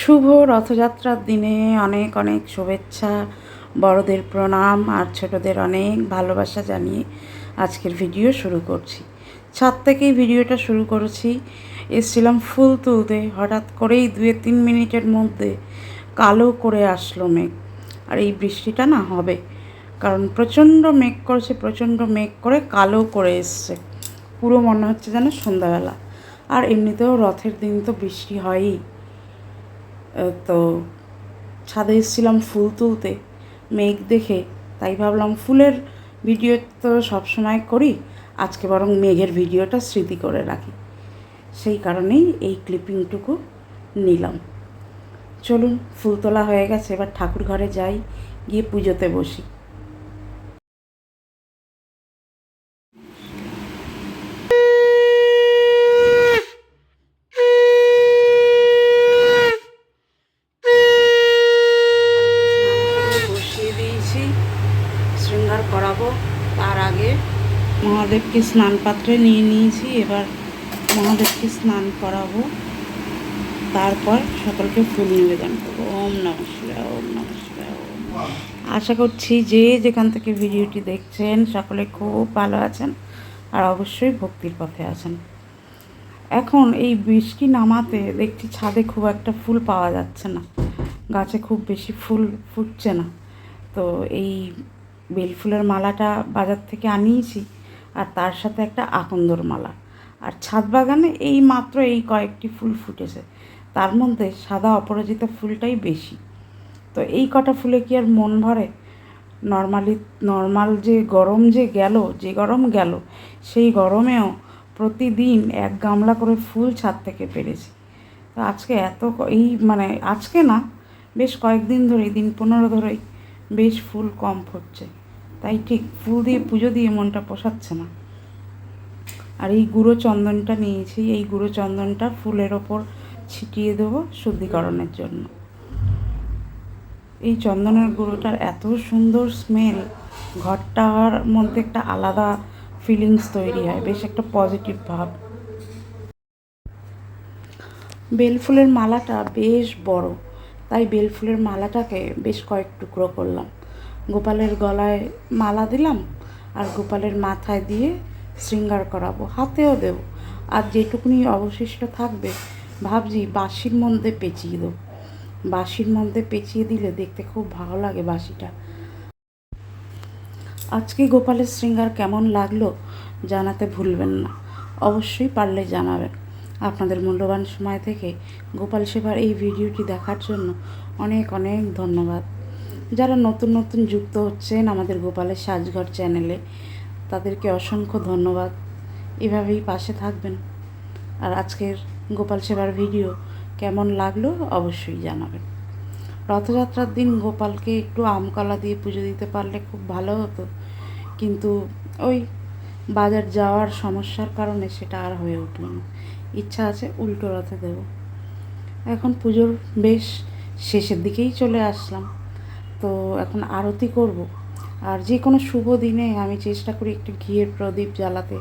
শুভ রথযাত্রার দিনে অনেক অনেক শুভেচ্ছা, বড়দের প্রণাম আর ছোটদের অনেক ভালোবাসা জানিয়ে আজকের ভিডিও শুরু করছি। ছাদ থেকেই ভিডিওটা শুরু করেছি। এসছিলাম ফুল তুলতে। হঠাৎ করেই দুয়ে তিন মিনিটের মধ্যে কালো করে আসলো মেঘ। আর এই বৃষ্টিটা না হবে, কারণ প্রচণ্ড মেঘ করেছে, প্রচণ্ড মেঘ করে কালো করে এসছে। পুরো মনে হচ্ছে যেন সন্ধ্যাবেলা। আর এমনিতেও রথের দিন তো বৃষ্টি হয়ই। তো ছাদে এসেছিলাম ফুল তুলতে, মেঘ দেখে, তাই ভাবলাম ফুলের ভিডিও তো সবসময় করি, আজকে বরং মেঘের ভিডিওটা স্মৃতি করে রাখি। সেই কারণেই এই ক্লিপিংটুকু নিলাম। চলুন, ফুল তোলা হয়ে গেছে, এবার ঠাকুর ঘরে যাই, গিয়ে পুজোতে বসি। শৃঙ্গার করাবো তার আগে মহাদেবকে স্নান পাত্রে নিয়ে নিয়েছি, এবার মহাদেবকে স্নান করাবো। তারপর সকলকে ফুল নিবেদন করব। ওম নম শিবায়, ওম নম শিবায়, ওম আশা করছি যে যেখান থেকে ভিডিওটি দেখছেন সকলে খুব ভালো আছেন আর অবশ্যই ভক্তির পথে আছেন। এখন এই বৃষ্টি নামাতে দেখছি ছাদে খুব একটা ফুল পাওয়া যাচ্ছে না। গাছে খুব বেশি ফুল ফুটছে না। তো এই বেলফুলের মালাটা বাজার থেকে আনিয়েছি আর তার সাথে একটা আকন্দর মালা। আর ছাদ বাগানে এই মাত্র এই কয়েকটি ফুল ফুটেছে। তার মধ্যে সাদা অপরাজিতা ফুলটাই বেশি। তো এই কটা ফুলে কি আর মন ভরে? নর্মালি, নর্মাল যে গরম যে গেল, যে গরম গেল, সেই গরমেও প্রতিদিন এক গামলা করে ফুল ছাদ থেকে পেরেছি। তো আজকে এত এই মানে আজকে না, বেশ কয়েকদিন ধরেই দিন পনেরো ধরেই বেশ ফুল কম ফুটছে। তাই ঠিক ফুল দিয়ে পুজো দিয়ে মনটা পোষাচ্ছে না। আর এই গুঁড়ো চন্দনটা নিয়েছি, এই গুঁড়ো চন্দনটা ফুলের ওপর ছিটিয়ে দেবো শুদ্ধিকরণের জন্য। এই চন্দনের গুঁড়োটার এত সুন্দর স্মেল ঘরটার মধ্যে একটা আলাদা ফিলিংস তৈরি হয়, বেশ একটা পজিটিভ ভাব। বেলফুলের মালাটা বেশ বড়, তাই বেলফুলের মালাটাকে বেশ কয়েক টুকরো করলাম। গোপালের গলায় মালা দিলাম আর গোপালের মাথায় দিয়ে শৃঙ্গার করাবো, হাতেও দেবো। আর যেটুকুনি অবশিষ্ট থাকবে, ভাবছি বাঁশির মধ্যে পেঁচিয়ে দেবো। বাঁশির মধ্যে পেঁচিয়ে দিলে দেখতে খুব ভালো লাগে বাঁশিটা। আজকে গোপালের শৃঙ্গার কেমন লাগল জানাতে ভুলবেন না। অবশ্যই পারলে জানাবেন। আপনাদের মূল্যবান সময় থেকে গোপাল সেবার এই ভিডিওটি দেখার জন্য অনেক অনেক ধন্যবাদ। যারা নতুন নতুন যুক্ত হচ্ছেন আমাদের গোপালের সাজঘর চ্যানেলে, তাদেরকে অসংখ্য ধন্যবাদ। এভাবেই পাশে থাকবেন। আর আজকের গোপাল সেবার ভিডিও কেমন লাগল অবশ্যই জানাবেন। রথযাত্রার দিন গোপালকে একটু আমকলা দিয়ে পুজো দিতে পারলে খুব ভালো হতো। কিন্তু ওই বাজার যাওয়ার সমস্যার কারণে সেটা আর হয়ে উঠল না। ইচ্ছা আছে উল্টো রথে দেব। এখন পুজোর বেশ শেষের দিকেই চলে আসলাম। তো এখন আরতি করব। আর যে কোনো শুভ দিনে আমি চেষ্টা করি একটু ঘিয়ের প্রদীপ জ্বালাতে,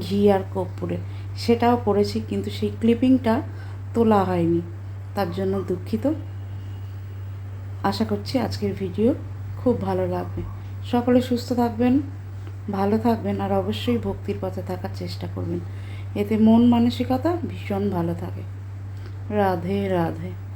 ঘি আর কর্পূরে সেটাও করেছি, কিন্তু সেই ক্লিপিংটা তোলা হয়নি। তার জন্য দুঃখিত। আশা করছি আজকের ভিডিও খুব ভালো লাগবে। সকলে সুস্থ থাকবেন, ভালো থাকবেন, আর অবশ্যই ভক্তির পথে থাকার চেষ্টা করবেন। এতে মন মানসিকতা ভীষণ ভালো থাকে। রাধে রাধে।